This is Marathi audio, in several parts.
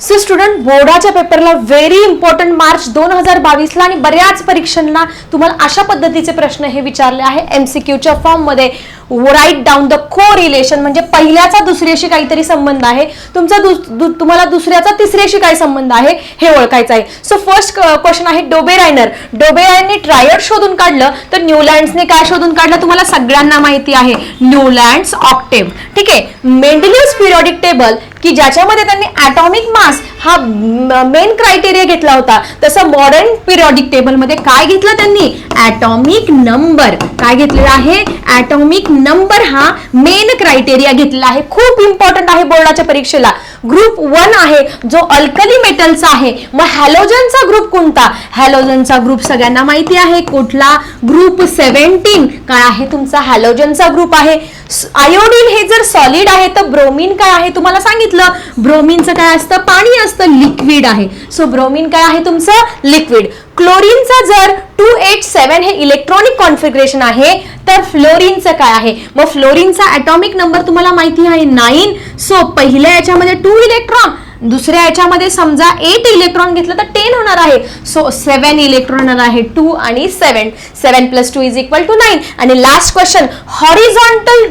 सो स्टुडंट बोर्डाच्या पेपरला व्हेरी इम्पॉर्टंट मार्च दोन हजार बावीसला आणि बऱ्याच परीक्षांना तुम्हाला अशा पद्धतीचे प्रश्न हे विचारले आहे. एमसीक्यूच्या फॉर्ममध्ये write down the correlation म्हणजे पहिल्याचा दुसऱ्याशी काहीतरी संबंध आहे. तुमचा दु- तुम्हाला दुसऱ्याचा तिसऱ्याशी काय संबंध आहे हे ओळखायचं आहे. सो फर्स्ट क्वेश्चन आहे डोबेरायनर डोबेरायनने ट्रायड शोधून काढलं तर न्यूलँड्सने काय शोधून काढलं तुम्हाला सगळ्यांना माहिती आहे. Newlands octave. ठीक आहे? मेंडलियस पिरियॉडिक टेबल की ज्याच्यामध्ये त्यांनी ॲटॉमिक मास हा मेन क्रायटेरिया घेतला होता. तसं मॉडर्न पिरियॉडिक टेबलमध्ये काय घेतलं त्यांनी? ॲटॉमिक नंबर काय घेतलेला आहे? ॲटॉमिक नंबर हा मेन क्रायटेरिया घेतलेला आहे. खूप इम्पॉर्टंट आहे बोर्डाच्या परीक्षेला. ग्रुप वन आहे जो अल्कली मेटलचा आहे. मग हॅलोजनचा ग्रुप कोणता? हॅलोजनचा ग्रुप सगळ्यांना माहिती आहे. कुठला? ग्रुप सेव्हन्टीन काय आहे? तुमचा हॅलोजनचा ग्रुप आहे. आयोडीन हे जर सॉलिड आहे तर ब्रोमिन काय आहे? तुम्हाला सांगितलं. ब्रोमिनचं काय असतं? पाणी असतं. असतं लिक्विड आहे. सो ब्रोमिन काय आहे तुमचं? लिक्विड क्लोरीनचा जर टू एट सेवन हे इलेक्ट्रॉनिक कॉन्फिगरेशन आहे तर फ्लोरीनचं काय आहे? मग फ्लोरीनचा ॲटॉमिक नंबर तुम्हाला माहिती आहे नाईन सो पहिल्या याच्यामध्ये टू इलेक्ट्रॉन दुसऱ्या याच्यामध्ये समजा एट इलेक्ट्रॉन घेतलं तर टेन होणार आहे. सो सेवन इलेक्ट्रॉन होणार आहे टू आणि seven seven plus two is equal to nine आणि last question horizontal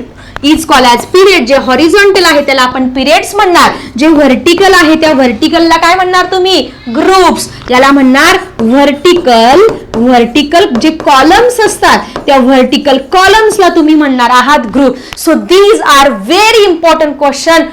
is call as period जे हॉरिझॉन्टल आहे त्याला आपण पिरियड्स म्हणणार. जे व्हर्टिकल आहे त्या व्हर्टिकलला काय म्हणणार तुम्ही? ग्रुप्स याला म्हणणार व्हर्टिकल व्हर्टिकल जे कॉलम्स असतात त्या व्हर्टिकल कॉलम्सला तुम्ही म्हणणार आहात group so these are very important question